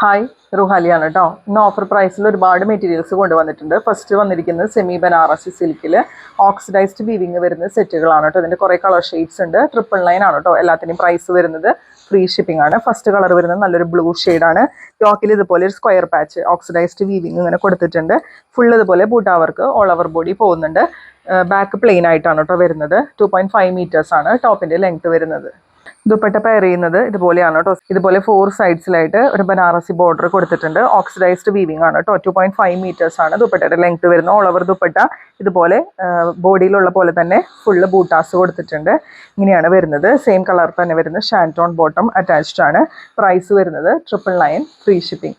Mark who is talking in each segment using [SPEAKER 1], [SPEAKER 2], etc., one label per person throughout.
[SPEAKER 1] Hi റുഹാലിയാണ് കേട്ടോ ഇന്ന് offer പ്രൈസിൽ ഒരുപാട് മെറ്റീരിയൽസ് കൊണ്ടുവന്നിട്ടുണ്ട്. ഫസ്റ്റ് വന്നിരിക്കുന്നത് സെമി ബനാറസി സിൽക്കിൽ ഓക്സിഡൈസ്ഡ് വീവിങ് വരുന്ന സെറ്റുകളാണ് കേട്ടോ ഇതിന്റെ കുറേ കളർ ഷെയ്ഡ്സ് ഉണ്ട്. ട്രിപ്പിൾ നയൻ ആണ് കേട്ടോ എല്ലാത്തിന്റെയും പ്രൈസ് വരുന്നത് ഫ്രീ ഷിപ്പിംഗ് ആണ്. ഫസ്റ്റ് കളർ വരുന്നത് നല്ലൊരു ബ്ലൂ ആണ്. യോക്കിൽ ഇതുപോലെ ഒരു സ്ക്വയർ പാച്ച് ഓക്സിഡൈസ്ഡ് വീവിങ് ഇങ്ങനെ കൊടുത്തിട്ടുണ്ട്. ഫുൾ ഇതുപോലെ ബൂട്ടാവർക്ക് ഓൾ ഓവർ ബോഡി പോകുന്നുണ്ട്. ബാക്ക് പ്ലെയിൻ ആയിട്ടാണ് കേട്ടോ വരുന്നത്. ടു പോയിന്റ് ഫൈവ് മീറ്റേഴ്സാണ് ടോപ്പിന്റെ ലെങ്ത് വരുന്നത്. ദുപ്പട്ട ചെയ്യുന്നത് ഇതുപോലെയാണ് കേട്ടോ. ഇതുപോലെ ഫോർ സൈഡ്സിലായിട്ട് ഒരു ബനാറസി ബോർഡർ കൊടുത്തിട്ടുണ്ട്. ഓക്സിഡൈസ്ഡ് വീവിംഗ് ആണ് കേട്ടോ. ടു പോയിന്റ് ഫൈവ് മീറ്റേഴ്സ് ആണ് ദുപ്പട്ടയുടെ ലെങ്ത് വരുന്നത്. ഓൾ ഓവർ ദുപ്പട്ട ഇതുപോലെ ബോഡിയിലുള്ള പോലെ തന്നെ ഫുള്ള് ബൂട്ടാസ് കൊടുത്തിട്ടുണ്ട്. ഇങ്ങനെയാണ് വരുന്നത്. സെയിം കളർ തന്നെ വരുന്നത്. ഷാന്റോൺ ബോട്ടം അറ്റാച്ച്ഡ് ആണ്. പ്രൈസ് വരുന്നത് ട്രിപ്പിൾ നയൻ ഫ്രീ ഷിപ്പിംഗ്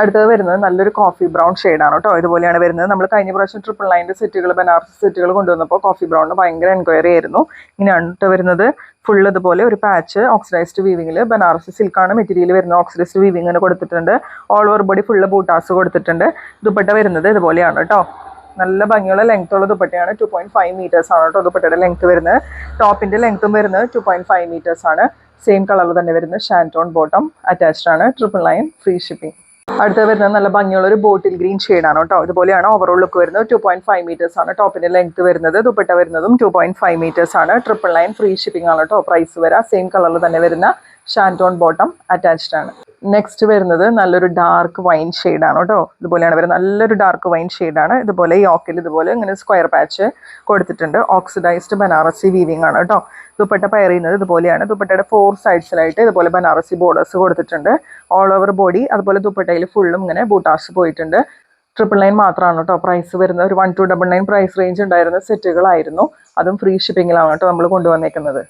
[SPEAKER 1] അടുത്തത് വരുന്നത് നല്ലൊരു കോഫി ബ്രൗൺ ഷെയ്ഡാണ് കേട്ടോ. ഇതുപോലെയാണ് വരുന്നത്. നമ്മൾ കഴിഞ്ഞ പ്രാവശ്യം ട്രിപ്പിൾ നയന്റെ സെറ്റുകൾ ബനാറസ് സെറ്റുകൾ കൊണ്ടുവന്നപ്പോൾ കോഫി ബ്രൗണിന് ഭയങ്കര എൻക്വയറി ആയിരുന്നു. ഇങ്ങനെയാണ് കേട്ടോ വരുന്നത്. ഫുൾ ഇതുപോലെ ഒരു പാച്ച് ഓക്സിഡൈസ്ഡ് വീവിങ്ങിൽ ബനാറസ് സിൽക്കാണ് മെറ്റീരിയൽ വരുന്നത്. ഓക്സിഡൈസ്ഡ് വീവിങ്ങിന് കൊടുത്തിട്ടുണ്ട്. ഓൾ ഓവർ ബോഡി ഫുള്ള് ബൂട്ടാസ് കൊടുത്തിട്ടുണ്ട്. ദുപ്പട്ട വരുന്നത് ഇതുപോലെയാണ് കേട്ടോ. നല്ല ഭംഗിയുള്ള ലെങ്ത് ഉള്ള ദുപ്പട്ടയാണ്. ടു പോയിന്റ് ഫൈവ് മീറ്റേഴ്സ് ആണ് കേട്ടോ ദുപ്പട്ടയുടെ ലെങ്ത് വരുന്നത്. ടോപ്പിന്റെ ലെങ്ത്തും വരുന്നത് ടു പോയിന്റ് ഫൈവ് മീറ്റേഴ്സ് ആണ്. സെയിം കളറിൽ തന്നെ വരുന്നത്. ഷാന്റോൺ ബോട്ടം അറ്റാച്ച്ഡ് ആണ്. ട്രിപ്പിൾ നയൻ ഫ്രീ ഷിപ്പിംഗ് അടുത്ത വരുന്നത് നല്ല ഭംഗിയുള്ള ഒരു ബോട്ടിൽ ഗ്രീൻ ആണ് കേട്ടോ. ഇതുപോലെയാണ് ഓവറോൾ ലുക്ക് വരുന്നത്. ടു പോയിന്റ് ഫൈവ് മീറ്റേഴ്സ് ആണ്. ടോപ്പിന്റെ ലെങ്ത് വരുന്നത്. ദുപ്പട്ട വരുന്നതും ടു പോയിന്റ് ഫൈവ് മീറ്റേഴ്സ് ആണ്. ട്രിപ്പിൾ നയൻ ഫ്രീ ഷിപ്പിംഗ് ആണ് കേട്ടോ. പ്രൈസ് വരാം. സെയിം കളറിൽ തന്നെ വരുന്ന ഷാന്റോൺ ബോട്ടം അറ്റാച്ച്ഡ് ആണ്. നെക്സ്റ്റ് വരുന്നത് നല്ലൊരു ഡാർക്ക് വൈൻ ആണ് കേട്ടോ. ഇതുപോലെയാണ് വരുന്നത്. നല്ലൊരു ഡാർക്ക് വൈൻ ആണ്. ഇതുപോലെ ഈ ഓക്കിൽ ഇതുപോലെ ഇങ്ങനെ സ്ക്വയർ പാച്ച് കൊടുത്തിട്ടുണ്ട്. ഓക്സിഡൈസ്ഡ് ബനാറസി വീവിംഗ് ആണ് കേട്ടോ. ദുപ്പട്ട പയർ ചെയ്യുന്നത് ഇതുപോലെയാണ്. ദുപ്പട്ടയുടെ ഫോർ സൈഡ്സിലായിട്ട് ഇതുപോലെ ബനാറസി ബോർഡേഴ്സ് കൊടുത്തിട്ടുണ്ട്. ഓൾ ഓവർ ബോഡി അതുപോലെ ദുപ്പട്ടയിൽ ഫുള്ളും ഇങ്ങനെ ബൂട്ടാസ് പോയിട്ടുണ്ട്. ട്രിപ്പിൾ നയൻ മാത്രമാണ് കേട്ടോ പ്രൈസ് വരുന്നത്. ഒരു one two double nine price range ഉണ്ടായിരുന്ന സെറ്റുകളായിരുന്നു അതും ഫ്രീ ഷിപ്പിങ്ങിലാണ് കേട്ടോ നമ്മൾ കൊണ്ടുവന്നേക്കുന്നത്.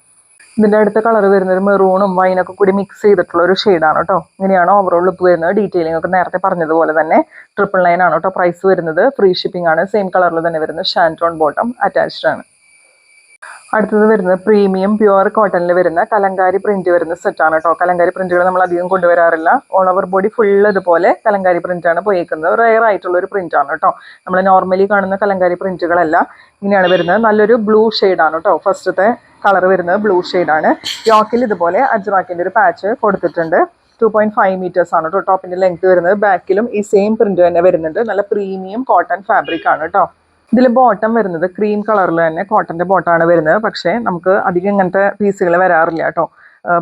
[SPEAKER 1] ഇതിന്റെ അടുത്ത കളർ വരുന്നത് മെറൂണും വൈനൊക്കെ കൂടി മിക്സ് ചെയ്തിട്ടുള്ള ഒരു ഷെയ്ഡാണ് കേട്ടോ ഇങ്ങനെയാണ് ഓവറോൾ ലുക്ക് വരുന്നത്. ഡീറ്റെയിലിംഗ് ഒക്കെ നേരത്തെ പറഞ്ഞതുപോലെ തന്നെ ട്രിപ്പിൾ നയൻ ആണ് കേട്ടോ പ്രൈസ് വരുന്നത്. ഫ്രീ ഷിപ്പിംഗ് ആണ്. സെയിം കളറിൽ തന്നെ വരുന്നത് ഷാൻട്രോൺ ബോട്ടം അറ്റാച്ച്ഡ് ആണ്. അടുത്തത് വരുന്നത് പ്രീമിയം പ്യുവർ കോട്ടണിൽ വരുന്ന കലങ്കാരി പ്രിന്റ് വരുന്ന സെറ്റാണ് കേട്ടോ കലങ്കാരി പ്രിന്റുകൾ നമ്മൾ അധികം കൊണ്ടുവരാറില്ല. ഓൾ ഓവർ ബോഡി ഫുൾ ഇതുപോലെ കലങ്കാരി പ്രിന്റ് ആണ് പോയേക്കുന്നത്. റയർ ആയിട്ടുള്ള ഒരു പ്രിന്റാണ് കേട്ടോ നമ്മൾ നോർമലി കാണുന്ന കലങ്കാരി പ്രിന്റുകളല്ല ഇങ്ങനെയാണ് വരുന്നത്. നല്ലൊരു ബ്ലൂ ആണ് കേട്ടോ ഫസ്റ്റത്തെ കളർ വരുന്നത് ബ്ലൂ ആണ്. യോക്കിൽ ഇതുപോലെ അജ്രാക്കിന്റെ ഒരു പാച്ച് കൊടുത്തിട്ടുണ്ട്. ടു പോയിന്റ് ഫൈവ് മീറ്റേഴ്സ് ആണ് കേട്ടോ ടോപ്പിന്റെ ലെങ്ത് വരുന്നത്. ബാക്കിലും ഈ സെയിം പ്രിന്റ് തന്നെ വരുന്നുണ്ട്. നല്ല പ്രീമിയം കോട്ടൺ ഫാബ്രിക് ആണ് കേട്ടോ ഇതിൽ ബോട്ടം വരുന്നത് ക്രീം കളറിൽ തന്നെ കോട്ടന്റെ ബോട്ടമാണ് വരുന്നത്. പക്ഷേ നമുക്ക് അധികം ഇങ്ങനത്തെ പീസുകൾ വരാറില്ല കേട്ടോ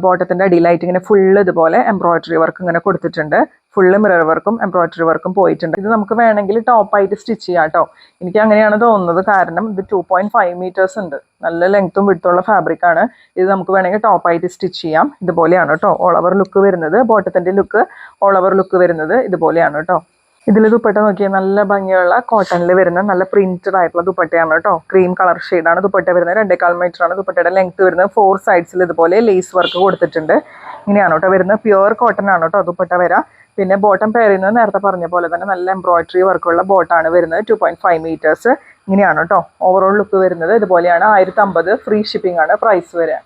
[SPEAKER 1] ബോട്ടത്തിന്റെ അടിയിലായിട്ട് ഇങ്ങനെ ഫുള്ള് ഇതുപോലെ എംബ്രോയിഡറി വർക്ക് ഇങ്ങനെ കൊടുത്തിട്ടുണ്ട്. ഫുള്ള് മിറർ വർക്കും എംബ്രോയിഡറി വർക്കും പോയിട്ടുണ്ട്. ഇത് നമുക്ക് വേണമെങ്കിൽ ടോപ്പായിട്ട് സ്റ്റിച്ച് ചെയ്യാം കേട്ടോ എനിക്ക് അങ്ങനെയാണ് തോന്നുന്നത്. കാരണം ഇത് ടു പോയിന്റ് ഫൈവ് മീറ്റേഴ്സ് ഉണ്ട്. നല്ല ലെങ്ത്തും വിടുത്തുള്ള ഫാബ്രിക് ആണ്. ഇത് നമുക്ക് വേണമെങ്കിൽ ടോപ്പായിട്ട് സ്റ്റിച്ച് ചെയ്യാം. ഇതുപോലെയാണ് കേട്ടോ ഓൾ ഓവർ ലുക്ക് വരുന്നത്. ബോട്ടത്തിന്റെ ലുക്ക് ഓൾ ഓവർ ലുക്ക് വരുന്നത്. ഇതുപോലെയാണ് കേട്ടോ ഇതിൽ ദുപ്പട്ട നോക്കിയാൽ നല്ല ഭംഗിയുള്ള കോട്ടണിൽ വരുന്ന നല്ല പ്രിന്റഡ് ആയിട്ടുള്ള ദുപ്പട്ടയാണ് കേട്ടോ ക്രീം കളർ ഷെയ്ഡാണ് ദുപ്പട്ട വരുന്നത്. രണ്ടേക്കാൽ മീറ്റർ ആണ് ദുപ്പട്ടയുടെ ലെങ്ത് വരുന്നത്. ഫോർ സൈഡ്സിൽ ഇതുപോലെ ലേസ് വർക്ക് കൊടുത്തിട്ടുണ്ട്. ഇങ്ങനെയാണ് കേട്ടോ വരുന്നത്. പ്യുവർ കോട്ടൺ ആണ് കേട്ടോ ദുപ്പട്ട വരാം. പിന്നെ ബോട്ടം പേരുന്നത് നേരത്തെ പറഞ്ഞ പോലെ തന്നെ നല്ല എംബ്രോയിഡറി വർക്കുള്ള ബോട്ടാണ് വരുന്നത്. ടു പോയിന്റ് ഫൈവ് മീറ്റേഴ്സ് ഇങ്ങനെയാണ് കേട്ടോ ഓവറോൾ ലുക്ക് വരുന്നത്. ഇതുപോലെയാണ് ആയിരത്തി അമ്പത്. ഫ്രീ ഷിപ്പിംഗ് ആണ്. പ്രൈസ് വരിക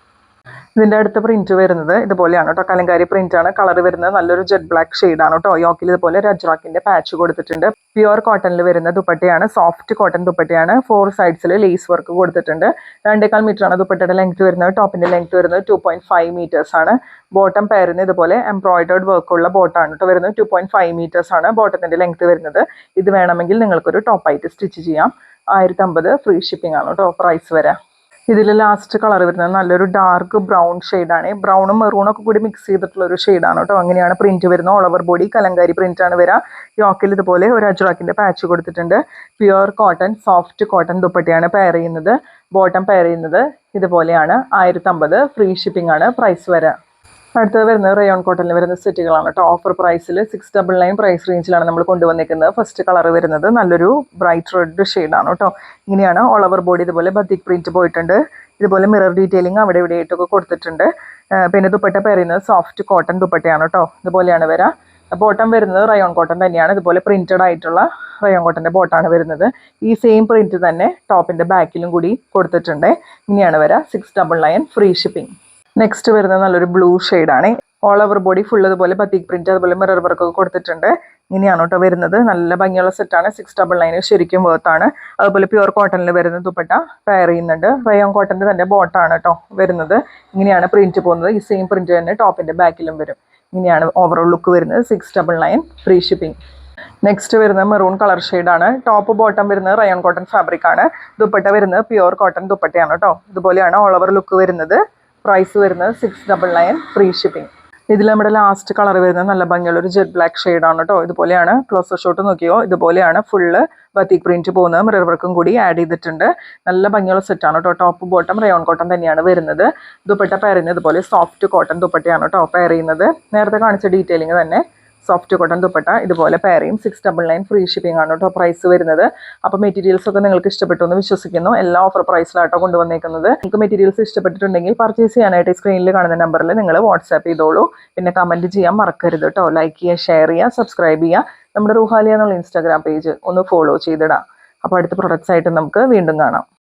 [SPEAKER 1] ഇതിന്റെ അടുത്ത പ്രിന്റ് വരുന്നത് ഇതുപോലെയാണ് കേട്ടോ കലങ്കാരി പ്രിന്റ് ആണ്. കളർ വരുന്നത് നല്ലൊരു ജെറ്റ് ബ്ലാക്ക് ഷെയ്ഡ് ആണ് കേട്ടോ യോക്കിൽ ഇതുപോലെ രജ്രാക്കിന്റെ പാച്ച് കൊടുത്തിട്ടുണ്ട്. പ്യുവർ കോട്ടണിൽ വരുന്ന ദുപ്പട്ടയാണ്. സോഫ്റ്റ് കോട്ടൺ ദുപ്പട്ടയാണ്. ഫോർ സൈഡ്സിൽ ലേസ് വർക്ക് കൊടുത്തിട്ടുണ്ട്. രണ്ടേക്കാൾ മീറ്റർ ആണ് ദുപ്പട്ടയുടെ ലെങ്ത് വരുന്നത്. ടോപ്പിന്റെ ലെങ്ത് വരുന്നത് ടു പോയിന്റ് ഫൈവ് മീറ്റേഴ്സ് ആണ്. ബോട്ടം പേരുന്ന ഇതുപോലെ എംബ്രോയിഡേർഡ് വർക്കുള്ള ബോട്ടാണ് കേട്ടോ വരുന്നത്. ടു പോയിന്റ് ഫൈവ് മീറ്റേഴ്സ് ആണ് ബോട്ടത്തിന്റെ ലെങ്ത് വരുന്നത്. ഇത് വേണമെങ്കിൽ നിങ്ങൾക്കൊരു ടോപ്പായിട്ട് സ്റ്റിച്ച് ചെയ്യാം. ആയിരത്തി അമ്പത് ഫ്രീ ഷിപ്പിംഗ് ആണ് കേട്ടോ പ്രൈസ് വരാം. ഇതിൽ ലാസ്റ്റ് കളർ വരുന്നത് നല്ലൊരു ഡാർക്ക് ബ്രൗൺ ഷെയ്ഡാണ് ബ്രൗണും മെറൂണും ഒക്കെ കൂടി മിക്സ് ചെയ്തിട്ടുള്ള ഒരു ഷെയ്ഡാണ് കേട്ടോ. അങ്ങനെയാണ് പ്രിന്റ് വരുന്നത്. All over body Kalamkari print ആണ് വരിക യോക്കിൽ ഇതുപോലെ ഒരു അജ്രാക്കിന്റെ പാച്ച് കൊടുത്തിട്ടുണ്ട്. പ്യുവർ കോട്ടൺ സോഫ്റ്റ് കോട്ടൺ ദുപ്പട്ടിയാണ് പെയർ ചെയ്യുന്നത്. ബോട്ടം പെയർ ചെയ്യുന്നത്. ഇതുപോലെയാണ്. ആയിരത്തമ്പത് ഫ്രീ ഷിപ്പിംഗ് ആണ്. പ്രൈസ് വരിക അടുത്തത് വരുന്നത് റയോൺ കോട്ടണിൽ വരുന്ന സെറ്റുകളാണ് കേട്ടോ. ഓഫർ പ്രൈസിൽ സിക്സ് ഡബിൾ നയൻ പ്രൈസ് റേഞ്ചിലാണ് നമ്മൾ കൊണ്ടുവന്നിരിക്കുന്നത് ഫസ്റ്റ് കളർ വരുന്നത് നല്ലൊരു ബ്രൈറ്റ് റെഡ് ഷെയ്ഡാണ് കേട്ടോ. ഇങ്ങനെയാണ് ഓൾ ഓവർ ബോഡി ഇതുപോലെ ബത്തിക് പ്രിന്റ് പോയിട്ടുണ്ട്. ഇതുപോലെ മിറർ ഡീറ്റെയിലിംഗ് അവിടെ ഇവിടെ ആയിട്ടൊക്കെ കൊടുത്തിട്ടുണ്ട്. പിന്നെ ദുപ്പട്ട പറയുന്നത് സോഫ്റ്റ് കോട്ടൺ ദുപ്പട്ടയാണ് കേട്ടോ. ഇതുപോലെയാണ് വരാം. ബോട്ടം വരുന്നത് റയോൺ കോട്ടൺ തന്നെയാണ്. ഇതുപോലെ പ്രിന്റഡ് ആയിട്ടുള്ള റയോൺ കോട്ടന്റെ ബോട്ടാണ് വരുന്നത്. ഈ സെയിം പ്രിന്റ് തന്നെ ടോപ്പിന്റെ ബാക്കിലും കൂടി കൊടുത്തിട്ടുണ്ട്. ഇങ്ങനെയാണ് വരാം. Six double nine free shipping next വരുന്നത് നല്ലൊരു ബ്ലൂ ആണ്. ഓൾ ഓവർ ബോഡി ഫുൾ അതുപോലെ ബത്തിക് പ്രിന്റ് അതുപോലെ മിറർ വർക്ക് ഒക്കെ കൊടുത്തിട്ടുണ്ട്. ഇങ്ങനെയാണ് കേട്ടോ വരുന്നത്. നല്ല ഭംഗിയുള്ള സെറ്റാണ് സിക്സ് ഡബിൾ നയൻ ശരിക്കും വേർത്താണ് അതുപോലെ പ്യുവർ കോട്ടണിൽ വരുന്ന ദുപ്പട്ട പെയർ ചെയ്യുന്നുണ്ട്. റയോൺ കോട്ടന്റെ തന്നെ ബോട്ടാണ് കേട്ടോ വരുന്നത്. ഇങ്ങനെയാണ് പ്രിന്റ് പോകുന്നത്. ഈ സെയിം പ്രിന്റ് തന്നെ ടോപ്പിന്റെ ബാക്കിലും വരും. ഇങ്ങനെയാണ് ഓവറോൾ ലുക്ക് വരുന്നത്. Six double nine free shipping next വരുന്നത് മെറൂൺ കളർ ആണ്. ടോപ്പ് ബോട്ടം വരുന്നത് റയോൺ കോട്ടൺ ഫാബ്രിക് ആണ്. ദുപ്പട്ട വരുന്നത് പ്യുവർ കോട്ടൺ ദുപ്പട്ടയാണ് കേട്ടോ. ഇതുപോലെയാണ് ഓൾ ഓവർ ലുക്ക് വരുന്നത്. പ്രൈസ് വരുന്നത് six double nine free shipping ഇതിൽ നമ്മുടെ ലാസ്റ്റ് കളർ വരുന്നത് നല്ല ഭംഗിയുള്ള ഒരു ജെറ്റ് ബ്ലാക്ക് ആണ് കേട്ടോ ഇതുപോലെയാണ് ക്ലോസർ ഷോട്ട് നോക്കിയോ? ഇതുപോലെയാണ് ഫുള്ള് ബത്തിക് പ്രിന്റ് പോകുന്നത്. മിറർ വർക്കും കൂടി ആഡ് ചെയ്തിട്ടുണ്ട്. നല്ല ഭംഗിയുള്ള സെറ്റാണ് കേട്ടോ ടോപ്പ് ബോട്ടം റയോൺ കോട്ടൺ തന്നെയാണ് വരുന്നത്. ദുപ്പട്ട പെയർ ഇതുപോലെ സോഫ്റ്റ് കോട്ടൺ ദുപ്പട്ടയാണ് കേട്ടോ പെയർ ചെയ്യുന്നത്. നേരത്തെ കാണിച്ച ഡീറ്റെയിലിംഗ് തന്നെ. സോഫ്റ്റ് കോട്ടൺ ദുപ്പട്ട ഇതുപോലെ പേരയും six double nine free shipping ആണ് കേട്ടോ പ്രൈസ് വരുന്നത്. അപ്പോൾ മെറ്റീരിയൽസ് ഒക്കെ നിങ്ങൾക്ക് ഇഷ്ടപ്പെട്ടു എന്ന് വിശ്വസിക്കുന്നു. എല്ലാ ഓഫർ പ്രൈസിലാട്ടോ കൊണ്ടുവന്നേക്കുന്നത്. നിങ്ങൾക്ക് മെറ്റീരിയൽസ് ഇഷ്ടപ്പെട്ടിട്ടുണ്ടെങ്കിൽ പർച്ചേസ് ചെയ്യാനായിട്ട് സ്ക്രീനിൽ കാണുന്ന നമ്പറിൽ നിങ്ങൾ വാട്സാപ്പ് ചെയ്തോളൂ. പിന്നെ കമന്റ് ചെയ്യാൻ മറക്കരുത് കേട്ടോ ലൈക്ക് ചെയ്യുക ഷെയർ ചെയ്യുക സബ്സ്ക്രൈബ് ചെയ്യുക. നമ്മുടെ റുഹാലിയ എന്നുള്ള ഇൻസ്റ്റാഗ്രാം പേജ് ഒന്ന് ഫോളോ ചെയ്തിടാം. അപ്പോൾ അടുത്ത പ്രൊഡക്ട്സ് ആയിട്ട് നമുക്ക് വീണ്ടും കാണാം.